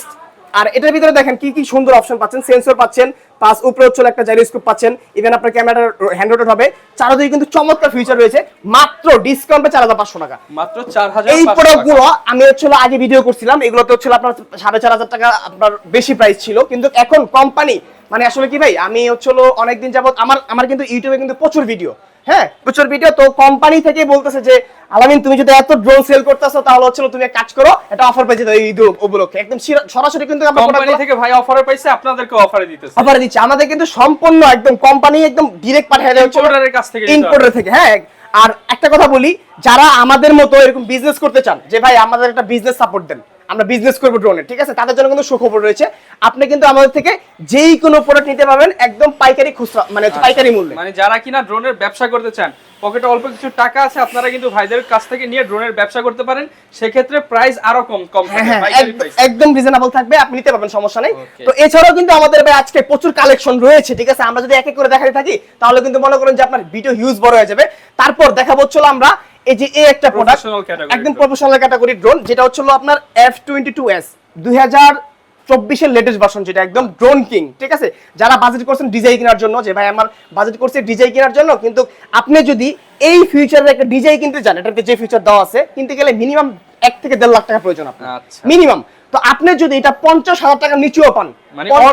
আর এটার ভিতরে দেখেন কি কি সুন্দর অপশন পাচ্ছেন সেন্সর পাচ্ছেন পাঁচ উপরে হচ্ছে একটা জাইরোস্কোপ পাচ্ছেন। ইভেন আপনার ক্যামেরার হ্যান্ড রোটেট হবে। চারদিকে কিন্তু চমৎকার ফিচার রয়েছে। মাত্র ডিসকাউন্টে চার হাজার পাঁচশো টাকা। মাত্র চার হাজার এই প্রোডাক্টগুলো আমি হচ্ছে আগে ভিডিও করছিলাম। এগুলোতে হচ্ছে আপনার সাড়ে চার হাজার টাকা আপনার বেশি প্রাইস ছিল। কিন্তু এখন কোম্পানি মানে আসলে কি ভাই আমি হচ্ছে অনেকদিন যাবত আমার আমার কিন্তু ইউটিউবে কিন্তু প্রচুর ভিডিও হ্যাঁ প্রচুর ভিডিও তো কোম্পানি থেকে বলতেছে যে আলামিন তুমি যদি এত ড্রোন সেল করতেছো তাহলে হচ্ছে তুমি কাজ করো এটা অফার পেয়েছে এই ঈদ উপলক্ষে। একদম সরাসরি কিন্তু কোম্পানি থেকে ভাই অফারে পাইছে আপনাদেরকে অফারে দিতেছে। অফার দিচ্ছে আমাদের কিন্তু সম্পূর্ণ একদম কোম্পানি একদম ডিরেক্ট পাঠিয়ে দেওয়া হচ্ছে কাছ থেকে ইম্পোর্টার থেকে হ্যাঁ। আর একটা কথা বলি যারা আমাদের মতো এরকম বিজনেস করতে চান যে ভাই আমাদের একটা বিজনেস সাপোর্ট দেন আমরা বিজনেস করব ড্রোনের ঠিক আছে? তাদের জন্য কিন্তু সুখবর রয়েছে। আপনি কিন্তু আমাদের থেকে যেই কোনো প্রোডাক্ট নিতে পারবেন একদম পাইকারি খুচরা মানে পাইকারি মূল্যে। মানে যারা কিনা ড্রোনের ব্যবসা করতে চান পকেটে অল্প কিছু টাকা আছে আপনারা কিন্তু ভাইদের কাছ থেকে নিয়ে ড্রোনের ব্যবসা করতে পারেন। সেক্ষেত্রে প্রাইস আরও কম কম হ্যাঁ হ্যাঁ একদম রিজনেবল থাকবে আপনি নিতে পারবেন সমস্যা নেই। তো এছাড়াও কিন্তু আমাদের ভাই আজকে প্রচুর কালেকশন রয়েছে ঠিক আছে? আমরা যদি এক এক করে দেখাতে থাকি তাহলে কিন্তু মনে করেন যে আপনার ভিডিও হিউজ বড় হয়ে যাবে। তারপর দেখাবো হচ্ছিল আমরা এই যে এই একটা প্রোডাক্ট একদম প্রফেশনাল ক্যাটাগরি ড্রোন যেটা হচ্ছিল আপনার এফ টোয়েন্টি টু এস দুই হাজার চব্বিশের লেটেস্ট ভার্সন যেটা একদম ড্রোন কিং ঠিক আছে? যারা বাজেট করছেন ডিজাই কেনার জন্য যে ভাই আমার বাজেট করছে ডিজাই কেনার জন্য কিন্তু আপনি যদি এই ফিউচারের একটা ডিজাই কিনতে চান এটাতে যে ফিউচার দেওয়া আছে কিনতে গেলে মিনিমাম এক থেকে দেড় লাখ টাকা প্রয়োজন আপনার। আচ্ছা। মিনিমাম তো আপনি যদি এটা পঞ্চাশ হাজার টাকার নিচেও পান মানে পঞ্চাশ-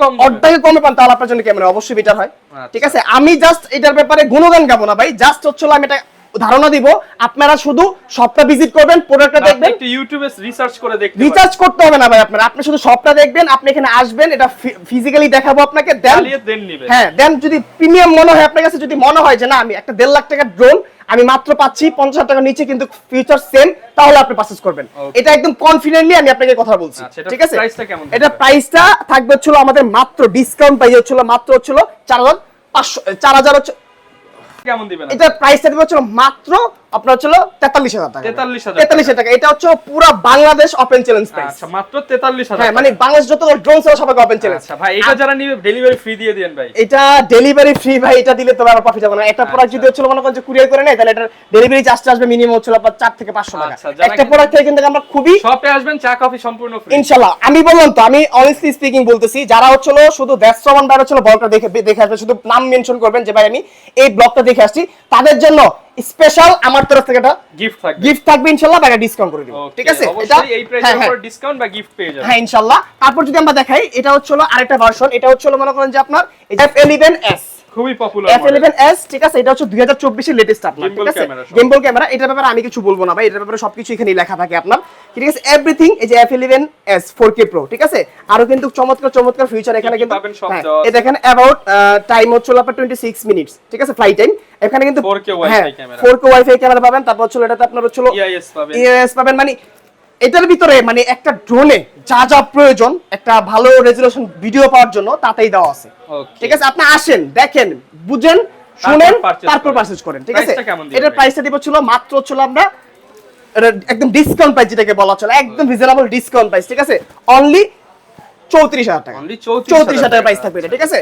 কম অর্ধেকে কমে পান তাহলে আপনার জন্য ক্যামেরা অবশ্যই বেটার হয়। আচ্ছা। ঠিক আছে? আমি জাস্ট এটার ব্যাপারে গুণগান গাবো না ভাই জাস্ট হচ্ছিল আমি এটা ধারণা দিব আপনারা শুধু শপটা ভিজিট করবেন প্রোডাক্টটা দেখবেন। একটু ইউটিউবে রিসার্চ করে দেখতে রিচার্জ করতে হবে না ভাই আপনার আপনি শুধু শপটা দেখবেন আপনি এখানে আসবেন এটা ফিজিক্যালি দেখাবো আপনাকে দেন দেন নিবেন। হ্যাঁ দেন যদি প্রিমিয়াম মনে হয় আপনার কাছে যদি মনে হয় যে না আমি একটা দেড় লাখ টাকার ড্রোন আমি মাত্র পাচ্ছি পঞ্চাশ হাজার টাকার নিচে কিন্তু ফিউচার সেম তাহলে আপনি পারচেজ করবেন। এটা একদম কনফিডেন্টলি আমি আপনাকে কথা বলছি আচ্ছা, ঠিক আছে? এটা? প্রাইসটা থাকবে হচ্ছিল আমাদের মাত্র ডিসকাউন্ট প্রাইস হচ্ছিল মাত্র হচ্ছিল চার হাজার পাঁচশো চার হাজার কেমন দিবেন? এটা প্রাইস সেট হচ্ছে মাত্র আপনার তেতাল্লিশ হাজার টাকা। তেতাল্লিশ হাজার টাকা। এটা হচ্ছে পুরো বাংলাদেশ ওপেন চ্যালেঞ্জ প্রাইস আচ্ছা মাত্র তেতাল্লিশ হাজার হ্যাঁ মানে বাংলাদেশ যত ড্রোন ছিল সবাইকে ওপেন চ্যালেঞ্জ আচ্ছা ভাই এটা যারা নিবে ডেলিভারি ফ্রি দিয়ে দেন ভাই। এটা ডেলিভারি ফ্রি ভাই এটা দিলে তো প্রফিট হবে না। একটা প্রোডাক্ট আচ্ছা। যদি হচ্ছিল মনে করেন যে কুরিয়ার করে নেয় তাহলে এটার ডেলিভারি চার্জটা আসবে মিনিমাম হচ্ছিল আপনার চার থেকে পাঁচশো টাকা। আচ্ছা, একটা প্রোডাক্ট থেকে কিন্তু আমরা খুবই শপে আসবেন চা কফি সম্পূর্ণ ফ্রি ইনশাল্লাহ আমি বললাম তো আমি অনেস্টলি স্পিকিং বলতেছি যারা হচ্ছিল শুধু ব্যস্তমান বাইরে হচ্ছিল ব্লগটা দেখে দেখে আসবে শুধু নাম মেনশন করবেন যে ভাই আমি এই ব্লগটা দেখে আসছি। তাদের জন্য স্পেশাল আমার তরফ থেকে একটা গিফট থাকবে। গিফট থাকবে ইনশাআল্লাহ বা ডিসকাউন্ট করে দিব। ঠিক আছে? এটা এই প্রাইসের হ্যাঁ, হ্যাঁ। উপর ডিসকাউন্ট বা গিফট পেয়ে যাবেন। হ্যাঁ ইনশাআল্লাহ তারপর যদি আমরা দেখাই এটা হচ্ছে হলো আরেকটা ভার্সন এটা হচ্ছে হলো মনে করেন যে আপনার F11s খুবই পপুলার F11s ঠিক আছে? এটা হচ্ছে 2024 এর লেটেস্ট আপনার ঠিক আছে। গেমবল ক্যামেরা এটার ব্যাপারে আমি কিছু বলব না ভাই এটার ব্যাপারে সবকিছু এখানে লেখা থাকে আপনার। ঠিক আছে? এভরিথিং এই যে F11s 4K Pro ঠিক আছে? আরও কিন্তু চমৎকার চমৎকার ফিচার এখানে কিন্তু পাবেন সব দেওয়া আছে। অ্যাবাউট টাইম হচ্ছে আপনার 26 মিনিটস ঠিক আছে? ফ্লাই টাইম এখানে কিন্তু 4K Wi-Fi হ্যাঁ camera। 4K ওয়াইফাই ক্যামেরা পাবেন তারপর হচ্ছে এটাতে আপনার হচ্ছে পাবেন। ইএস পাবেন মানে এটার ভিতরে মানে একটা ড্রোনে যা যা প্রয়োজন একটা ভালো রেজুলেশন ভিডিও পাওয়ার জন্য তাতেই দেওয়া আছে। ঠিক আছে? আপনি আসেন দেখেন বুঝেন শুনেন তারপর পারচেজ করেন ঠিক আছে? এটার প্রাইসটা দিব ছিল মাত্র ছিল আমরা একদম ডিসকাউন্ট প্রাইস যেটাকে বলা চলে একদম রিজনেবল ডিসকাউন্ট প্রাইস ঠিক আছে? অনলি চৌত্রিশ হাজার টাকা। চৌত্রিশ হাজার প্রাইস থাকবে এটা ঠিক আছে?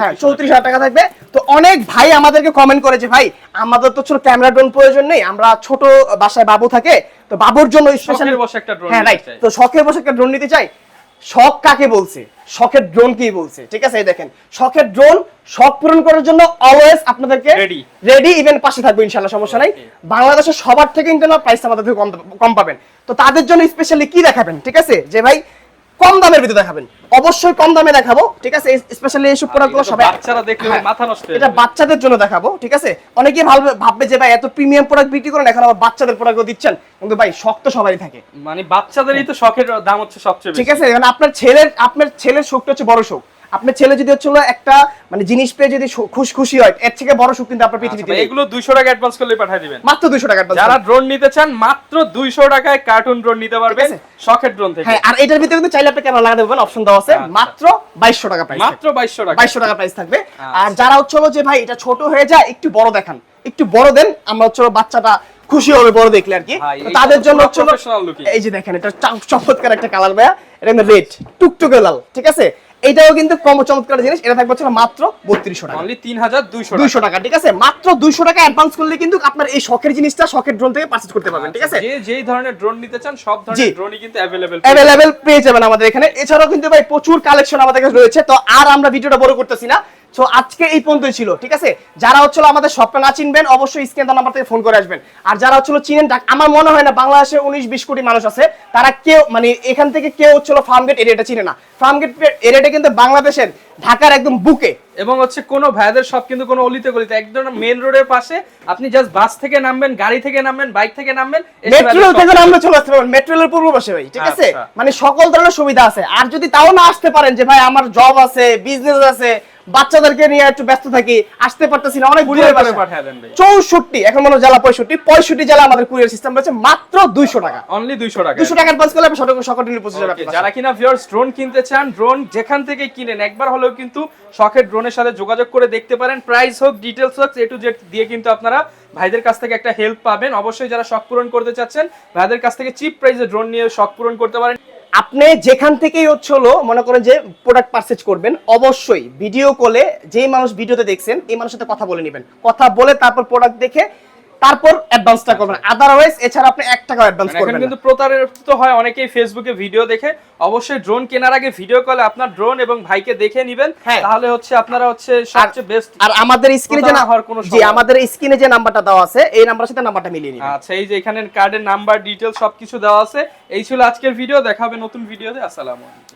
হ্যাঁ চৌত্রিশ হাজার টাকা থাকবে। তো অনেক ভাই আমাদেরকে কমেন্ট করে যে ভাই আমাদের তো ছোট ক্যামেরা ড্রোন প্রয়োজন নেই আমরা ছোট বাসায় বাবু থাকে তো বাবুর জন্য স্পেশাল বসে একটা হ্যাঁ রাইট তো শখের বসে একটা ড্রোন নিতে চাই। শখ কাকে বলছে? শখের ড্রোন কি বলছে? ঠিক আছে এই দেখেন শখের ড্রোন শখ পূরণ করার জন্য অলওয়েজ আপনাদেরকে Ready. রেডি ইভেন পাশে থাকবে ইনশাআল্লাহ সমস্যা নাই। বাংলাদেশের সবার থেকে ইন্টারনাল প্রাইস আমাদের থেকে কম কম পাবেন। তো তাদের জন্য স্পেশালি কি দেখাবেন ঠিক আছে? যে ভাই কম দামের ভিতরে দেখাবেন। অবশ্যই কম দামে দেখাবো ঠিক আছে? স্পেশালি এইসব প্রোডাক্টগুলো সবাই বাচ্চারা দেখলে হ্যাঁ, মাথা নষ্ট এটা বাচ্চাদের জন্য দেখাবো ঠিক আছে? অনেকেই ভাববে ভাববে যে ভাই এত প্রিমিয়াম প্রোডাক্ট বিক্রি করেন এখন আবার বাচ্চাদের প্রোডাক্টও দিচ্ছেন। কিন্তু ভাই শখ তো সবারই থাকে। মানে বাচ্চাদেরই তো শখের দাম হচ্ছে সবচেয়ে ঠিক আছে? মানে আপনার ছেলের আপনার ছেলের সুখটা হচ্ছে বড় সুখ আপনার ছেলে যদি হচ্ছে হলো একটা মানে জিনিস পেয়ে যদি খুশ খুশি হয় এর থেকে বড় সুখ কিন্তু আপনার আচ্ছা পৃথিবীতে। এগুলো 200 টাকা অ্যাডভান্স করলে পাঠিয়ে দিবেন। মাত্র দুশো টাকা advance যারা ড্রোন নিতে চান মাত্র 200 টাকায় কার্টুন ড্রোন নিতে পারবেন শখের ড্রোন থেকে। হ্যাঁ আর এটার ভিতরে কিন্তু চাইলে আপনি ক্যামেরা লাগাতে পারবেন অপশন দেওয়া আছে আচ্ছা। মাত্র বাইশশো টাকা প্রাইস মাত্র 2200 টাকা। বাইশশো টাকা প্রাইস থাকবে। আচ্ছা। আর যারা হচ্ছে হলো যে ভাই এটা ছোট হয়ে যায় একটু বড় দেখান। একটু বড় দেন আমরা হচ্ছে বাচ্চাটা খুশি হবে বড় দেখলে আর কি। তাদের জন্য হচ্ছে। এই যে দেখেন এটা চাম- চমৎকার একটা কালার ভাইয়া। এটা কিন্তু রেড টুকটুকে লাল ঠিক আছে? এটাও কিন্তু কম চমৎকার জিনিস। এটা থাকবে হচ্ছে মাত্র বত্রিশশো টাকা। অনলি তিন হাজার দুইশো দুইশো টাকা ঠিক আছে? মাত্র দুইশো টাকা অ্যাডভান্স করলে কিন্তু আপনার এই শখের জিনিসটা শখের ড্রোন থেকে পার্চেস করতে পারবেন ঠিক আছে? যে যেই ধরনের ড্রোন নিতে চান সব ধরনের ড্রোনই কিন্তু অ্যাভেলেবেল অ্যাভেলেবেল পেয়ে যাবেন আমাদের এখানে। এছাড়াও কিন্তু ভাই প্রচুর কালেকশন আমাদের কাছে রয়েছে। তো আর আমরা ভিডিওটা বড় করতেছি না। তো আজকে এই পর্যন্তই ছিল ঠিক আছে? যারা হচ্ছিল আমাদের শপটা না চিনবেন অবশ্যই স্ক্রিন নাম্বার থেকে ফোন করে আসবেন। আর যারা হচ্ছিল চিনেন আমার মনে হয় না বাংলাদেশে উনিশ বিশ কোটি মানুষ আছে তারা কেউ মানে এখান থেকে কেউ হচ্ছিল ফার্মগেট এরিয়াটা চিনে না। ফার্মগেট এরিয়াটা কিন্তু বাংলাদেশের ঢাকার একদম বুকে। এবং হচ্ছে কোনো ভাইদের সব কিন্তু কোনো অলিতে গলিতে একদম মেন রোডের পাশে আপনি জাস্ট বাস থেকে নামবেন গাড়ি থেকে নামবেন বাইক থেকে নামবেন মেট্রো থেকে আমরা চলে আসতে পারবেন মেট্রো রেলের পূর্ব পাশে ভাই ঠিক আছে? আচ্ছা। মানে সকল ধরনের সুবিধা আছে। আর যদি তাও না আসতে পারেন যে ভাই আমার জব আছে বিজনেস আছে বাচ্চাদেরকে নিয়ে একটু ব্যস্ত থাকি আসতে পারতেছি না অনেক দূরে। চৌষট্টি এখন মনে জেলা পঁয়ষট্টি পঁয়ষট্টি জেলা আমাদের কুরিয়ার সিস্টেম রয়েছে মাত্র দুইশো টাকা। অনলি 200 টাকা। দুশো টাকা অ্যাডভান্স করলে সকল সকল পৌঁছে যাবে যারা কিনা ভিউয়ার্স ড্রোন কিনতে চান ড্রোন যেখান থেকে কিনেন একবার হলেও কিন্তু শখের ড্রোনের সাথে যোগাযোগ করে দেখতে পারেন। প্রাইস হোক ডিটেলস হোক এ টু জেড দিয়ে কিন্তু আপনারা ভাইদের কাছ থেকে একটা হেল্প পাবেন। অবশ্যই যারা শখ পূরণ করতে চাচ্ছেন ভাইদের কাছ থেকে চিপ প্রাইসে ড্রোন নিয়ে শখ পূরণ করতে পারেন। আপনি যেখান থেকেই হচ্ছে হলো, মনে করেন যে প্রোডাক্ট পারচেজ করবেন, অবশ্যই ভিডিও কলে যেই মানুষ ভিডিওতে দেখছেন, এই মানুষের সাথে কথা বলে নেবেন। কথা বলে তারপর প্রোডাক্ট দেখে তারপর অ্যাডভান্সটা করবেন। আদারওয়াইজ এছাড়া আপনি এক টাকা অ্যাডভান্স মানে করবেন কিন্তু না। প্রতারিত হয় অনেকেই ফেসবুকে ভিডিও দেখে। অবশ্যই ড্রোন কেনার আগে ভিডিও কলে আপনার ড্রোন এবং ভাইকে দেখে নেবেন। হ্যাঁ। তাহলে হচ্ছে আপনারা হচ্ছে সবচেয়ে বেস্ট আর আমাদের স্ক্রিনে যে না- হওয়ার কোনো জি আমাদের স্ক্রিনে যে নাম্বারটা দেওয়া আছে এই নাম্বারের সাথে নাম্বারটা মিলিয়ে নিবেন। আচ্ছা এই যে এখানে কার্ডের নাম্বার ডিটেলস সবকিছু দেওয়া আছে। এই ছিল আজকের ভিডিও দেখাবে নতুন ভিডিওতে আসসালামু আলাইকুম।